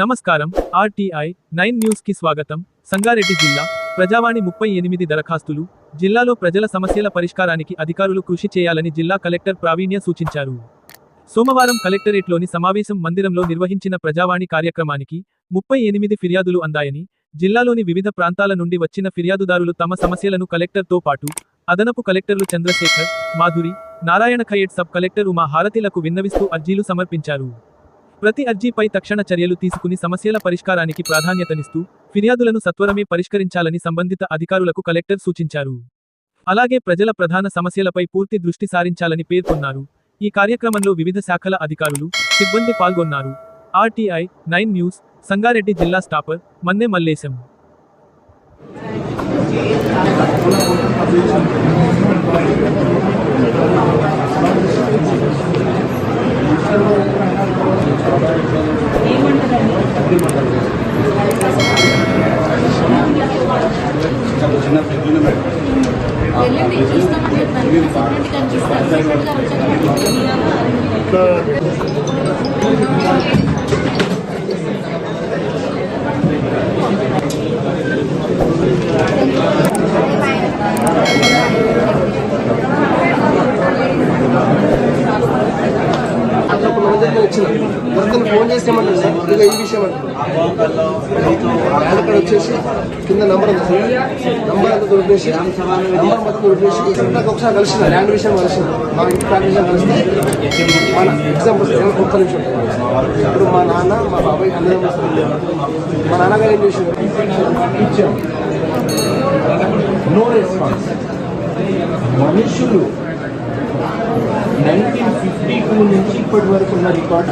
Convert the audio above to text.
నమస్కారం. RTI nine న్యూస్కి స్వాగతం. సంగారెడ్డి జిల్లా ప్రజావాణి ముప్పై ఎనిమిది దరఖాస్తులు. జిల్లాలో ప్రజల సమస్యల పరిష్కారానికి అధికారులు కృషి చేయాలని జిల్లా కలెక్టర్ ప్రావీణ్య సూచించారు. సోమవారం కలెక్టరేట్లోని సమావేశం మందిరంలో నిర్వహించిన ప్రజావాణి కార్యక్రమానికి ముప్పై ఎనిమిది ఫిర్యాదులు అందాయని జిల్లాలోని వివిధ ప్రాంతాల నుండి వచ్చిన ఫిర్యాదుదారులు తమ సమస్యలను కలెక్టర్తో పాటు అదనపు కలెక్టర్లు చంద్రశేఖర్ మాధురి నారాయణ ఖయేడ్ సబ్ కలెక్టర్ ఉమా హారతిలకు విన్నవిస్తూ అర్జీలు సమర్పించారు. ప్రతి అర్జీపై తక్షణ చర్యలు తీసుకుని సమస్యల పరిష్కారానికి ప్రాధాన్యతనిస్తూ ఫిర్యాదులను సత్వరమే పరిష్కరించాలని సంబంధిత అధికారులకు కలెక్టర్ సూచించారు. అలాగే ప్రజల ప్రధాన సమస్యలపై పూర్తి దృష్టి సారించాలని పేర్కొన్నారు. ఈ కార్యక్రమంలో వివిధ శాఖల అధికారులు సిబ్బంది పాల్గొన్నారు. ఆర్టీఐ నైన్ న్యూస్ సంగారెడ్డి జిల్లా స్టాపర్ మన్నె మల్లేశం. వెళ్ళండి చూస్తామని చెప్పాను వచ్చిన ఎవరికైనా ఫోన్ చేసేమంటే ఇక ఈ విషయం అంటే అక్కడ వచ్చేసి కింద నంబర్ ఉంది. సార్ నంబర్ అంతా దొరికేసి నంబర్ మొత్తం దొరికేసి నాకు ఒకసారి కలిసిన ల్యాండ్ విషయం కలిసిన మా ఇంటి ప్లాన్ విషయం కలిస్తే మన ఎగ్జాంపుల్స్ ఒక్క నిమిషం. ఇప్పుడు మా నాన్న మా బాబాయ్ అందరం మా నాన్నగారు ఏం చేసారు ఇచ్చాం నో రెస్పాన్స్ మనుషులు నైన్టీన్ ఫిఫ్టీ టూ నుంచి ఇప్పటి వరకు ఉన్న రికార్డ్